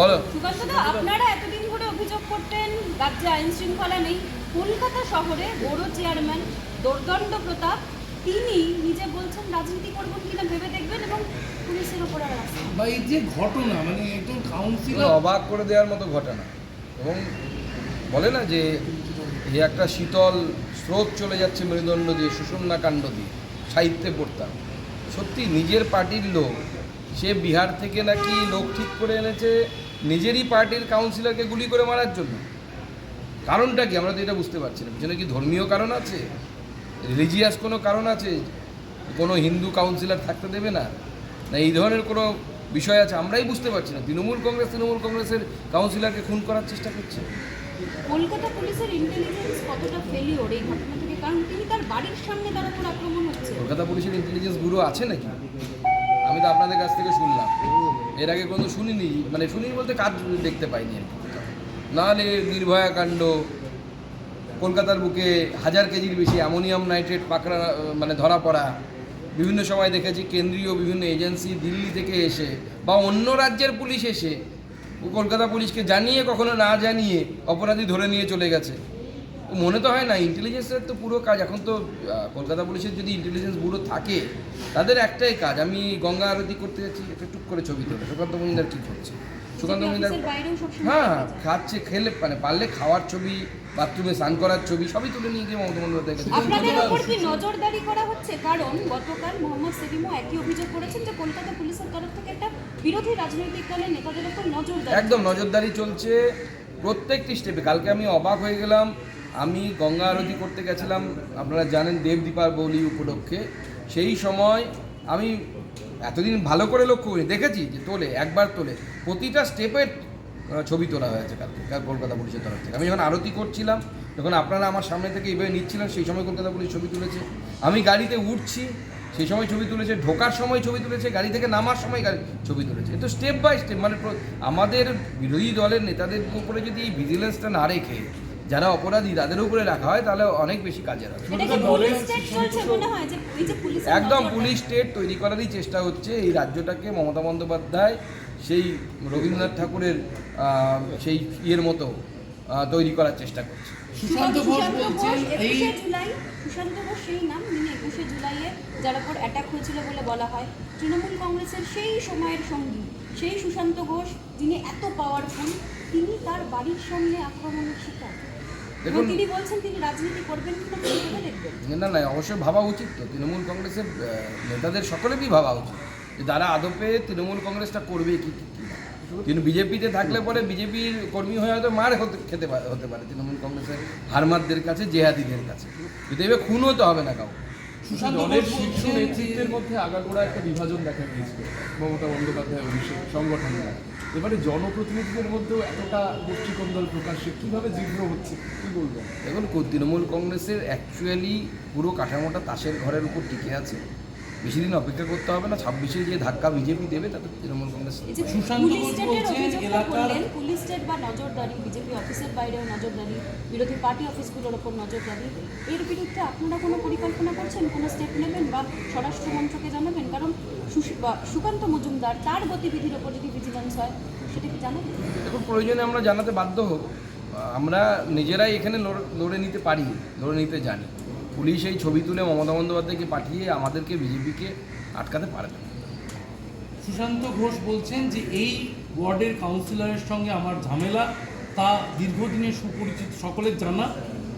বলো। সুকান্তদা আপনারা এতদিন ধরে অভিযোগ করতেন রাজ্যে আইন শৃঙ্খলা নেই। কলকাতা শহরে বড় চেয়ারম্যান দোর্দণ্ড প্রতাপ তিনি নিজে বলছেন রাজনীতি করবেন কিনা ভেবে দেখবেন এবং পুলিশের ওপর বা এই যে ঘটনা মানে কাউন্সিলর অবাক করে দেওয়ার মতো ঘটনা। এবং বলে না যে এই একটা শীতল স্রোত চলে যাচ্ছে মেরুদণ্ড দিয়ে সুষুম্না কাণ্ড দিয়ে সাহিত্যে পড়তাম। সত্যি নিজের পার্টির লোক সে বিহার থেকে নাকি লোক ঠিক করে এনেছে নিজেরই পার্টির কাউন্সিলরকে গুলি করে মারার জন্য। কারণটা কি? আমরা তো এটা বুঝতে পারছি না। পিছনে কি ধর্মীয় কারণ আছে? রিলিজিয়াস কোনো কারণ আছে? কোনো হিন্দু কাউন্সিলর থাকতে দেবে না? না এই ধরনের কোনো বিষয় আছে? আমরাই বুঝতে পারছি না। তৃণমূল কংগ্রেস তৃণমূল কংগ্রেসের কাউন্সিলরকে খুন করার চেষ্টা করছে। কলকাতা পুলিশের ইন্টেলিজেন্স কতটা ফেলিওর এই ঘটনা থেকে? কারণ তিনি তার বাড়ির সামনে তার উপর আক্রমণ হচ্ছে। কলকাতা পুলিশের ইন্টেলিজেন্স ব্যুরো আছে নাকি? আমি তো আপনাদের কাছ থেকে শুনলাম। এর আগে কোনো শুনিনি মানে শুনিনি বলতে কাজ দেখতে পাইনি আর নাহলে নির্ভয়া কাণ্ড, কলকাতার বুকে হাজার কেজির বেশি অ্যামোনিয়াম নাইট্রেট পাকড়া মানে ধরা পড়া, বিভিন্ন সময় দেখেছি কেন্দ্রীয় বিভিন্ন এজেন্সি দিল্লি থেকে এসে বা অন্য রাজ্যের পুলিশ এসে, কলকাতা পুলিশকে জানিয়ে কখনো না জানিয়ে অপরাধী ধরে নিয়ে চলে গেছে। মনে তো হয় না ইন্টেলিজেন্সের তো পুরো কাজ। এখন তো কলকাতা পুলিশের যদি ইন্টেলিজেন্স ব্যুরো থাকে তাদের একটাই কাজ। আমি গঙ্গা আরতি করতে যাচ্ছি একটা টুক করে ছবি তোলে। সুকান্ত মজুমদার কী করছে? সুকান্ত অফিসের হ্যাঁ খাচ্ছে খেলে মানে পারলে খাওয়ার ছবি বাথরুমে স্নান করার ছবি সবই তুলে নিয়ে গিয়ে মমতা বন্দ্যোপাধ্যায় কাছে। আপনাদের ওপর কি নজরদারি করা হচ্ছে? কারণ গতকাল মোহাম্মদ সেলিমও একই অভিযোগ করেছেন যে কলকাতা পুলিশের তরফ থেকে একটা বিরোধী রাজনৈতিক দলের নেতাদের ওপর নজরদারি একদম নজরদারি চলছে প্রত্যেকটি স্টেপে কালকে আমি অবাক হয়ে গেলাম আমি গঙ্গা আরতি করতে গেছিলাম, আপনারা জানেন দেবদীপার বৌলি উপলক্ষে। সেই সময় আমি এতদিন ভালো করে লক্ষ্য করি দেখেছি যে তোলে, একবার তোলে। প্রতিটা স্টেপের ছবি তোলা হয়েছে কালকে, কাল কলকাতা পুলিশের তরফ থেকে। আমি যখন আরতি করছিলাম, যখন আপনারা আমার সামনে থেকে এভাবে নিচ্ছিলেন, সেই সময় কলকাতা পুলিশ ছবি তুলেছে। আমি গাড়িতে উঠছি, সেই সময় ছবি তুলেছে, ঢোকার সময় ছবি তুলেছে, গাড়ি থেকে নামার সময় গাড়ি ছবি তুলেছে। তো স্টেপ বাই স্টেপ মানে আমাদের বিরোধী দলের নেতাদের উপরে যদি এই ভিজিলেন্সটা না রেখে যারা অপরাধী তাদের উপরে রাখা হয় তাহলে অনেক বেশি কাজের হবে এটা কি পুলিশ স্টেট চলছে যে এই যে পুলিশ একদম পুলিশ স্টেট তৈরি করারই চেষ্টা হচ্ছে। এই রাজ্যটাকে মমতা বন্দ্যোপাধ্যায় সেই রবীন্দ্রনাথ ঠাকুরের সেই ইয়ের মতো তৈরি করার চেষ্টা করছে। সুশান্ত ঘোষ বলছেন এই জুলাই সুশান্ত ঘোষ সেই নাম যিনি একুশে জুলাইয়ে যার উপর অ্যাটাক হয়েছিল বলে বলা হয় তৃণমূল কংগ্রেসের সেই সময়ের সঙ্গী সেই সুশান্ত ঘোষ যিনি এত পাওয়ারফুল তিনি তার বাড়ির সামনে আক্রমণের শিকার। দেখুন- তিনি বলছেন তিনি রাজনীতি করবেন কিনা তিনি ভেবে দেখবেন। না না অবশ্যই ভাবা উচিত তো। তৃণমূল কংগ্রেসের নেতাদের সকলেরই ভাবা উচিত যে তারা আদপে তৃণমূল কংগ্রেসটা করবে কি কিন্তু বিজেপিতে থাকলে পরে বিজেপির কর্মী হয়ে হয়তো মার হতে খেতে হতে পারে তৃণমূল কংগ্রেসের হারমাদদের কাছে জেহাদিদের কাছে। কিন্তু এবার খুন হতে হবে না কাউ সুশান্ত দলের শীর্ষ নেতৃত্বের মধ্যে আগাগোড়া একটা বিভাজন দেখা গিয়েছিল মমতা বন্দ্যোপাধ্যায় অভিষেক সংগঠনের এবারে জনপ্রতিনিধিদের মধ্যেও এতটা গোষ্ঠীকন্দল প্রকাশ্যে কীভাবে জীর্ণ হচ্ছে, কী বলব এখন তৃণমূল কংগ্রেসের অ্যাকচুয়ালি পুরো কাঠামোটা তাসের ঘরের উপর টিকে আছে। বেশি দিন অপেক্ষা করতে হবে না ছাব্বিশে যে ধাক্কা বিজেপি দেবে তাতে তৃণমূল কংগ্রেস সুশান্ত পুলিশ স্টেট বা নজরদারি বিজেপি অফিসের বাইরেও নজরদারি বিরোধী পার্টি অফিসগুলোর ওপর নজরদারি এর বিরুদ্ধে আপনারা কোনো পরিকল্পনা করছেন? কোনো স্টেপ নেবেন বা স্বরাষ্ট্র মন্ত্রকে জানাবেন? কারণ সুশ- সুকান্ত মজুমদার তার গতিবিধির ওপর যদি ভিজিলেন্স হয় সেটা কি জানাবেন দেখুন প্রয়োজনে আমরা জানাতে বাধ্য হোক। আমরা নিজেরাই এখানে লড়ে নিতে পারি লড়ে নিতে জানি। পুলিশ এই ছবি তুলে মমতা বন্দ্যোপাধ্যায়কে পাঠিয়ে আমাদেরকে বিজেপিকে আটকাতে পারে না। সুশান্ত ঘোষ বলছেন যে এই ওয়ার্ডের কাউন্সিলরের সঙ্গে আমার ঝামেলা, তা দীর্ঘদিনের সুপরিচিত সকলের জানা।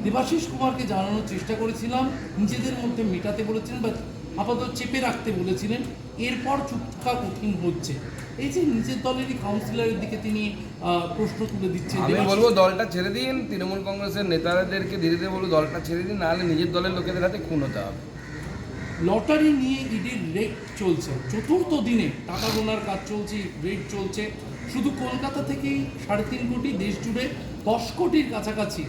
দেবাশিস কুমারকে জানানোর চেষ্টা করেছিলাম, নিজেদের মধ্যে মেটাতে বলেছেন বা আপাতত চেপে রাখতে বলেছিলেন এরপর চুপকা কঠিন হচ্ছে। এই যে নিজের দলেরই কাউন্সিলরের দিকে তিনি প্রশ্ন তুলে দিচ্ছেন। আমি বলব দলটা ছেড়ে দিন তৃণমূল কংগ্রেসের নেতাদেরকে ধীরে ধীরে বলব দলটা ছেড়ে দিন নাহলে নিজের দলের লোকেদের হাতে খুন হতে হবে। লটারি নিয়ে ইডির রেড চলছে। চতুর্থ দিনে টাকা গোনার কাজ চলছে রেড চলছে। শুধু কলকাতা থেকেই সাড়ে তিন কোটি দেশ জুড়ে দশ কোটির কাছাকাছি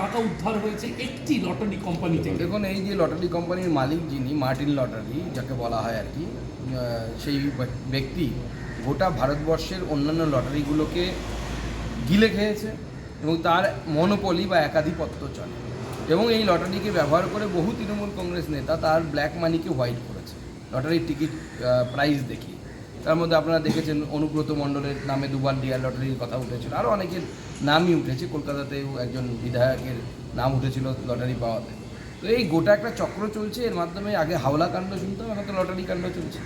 টাকা উদ্ধার হয়েছে একটি লটারি কোম্পানি থেকে। দেখুন, এই যে লটারি কোম্পানির মালিক যিনি, মার্টিন লটারি, যাকে বলা হয় আর কি সেই ব্যক্তি গোটা ভারতবর্ষের অন্যান্য লটারিগুলোকে গিলে খেয়েছে এবং তার মনোপলি বা একাধিপত্য চলে। এবং এই লটারিকে ব্যবহার করে বহু তৃণমূল কংগ্রেস নেতা তার ব্ল্যাক মানিকে হোয়াইট করেছে। লটারির টিকিট প্রাইস দেখিয়ে। তার মধ্যে আপনারা দেখেছেন অনুব্রত মণ্ডলের নামে দুবার ডিয়ার লটারির কথা উঠেছিল। আরও অনেকের নামই উঠেছে, কলকাতাতেও একজন বিধায়কের নাম উঠেছিল লটারি পাওয়াতে। তো এই গোটা একটা চক্র চলছে, এর মাধ্যমে আগে হাওলা কাণ্ড শুনতাম, এখন তো লটারি কাণ্ড চলছে।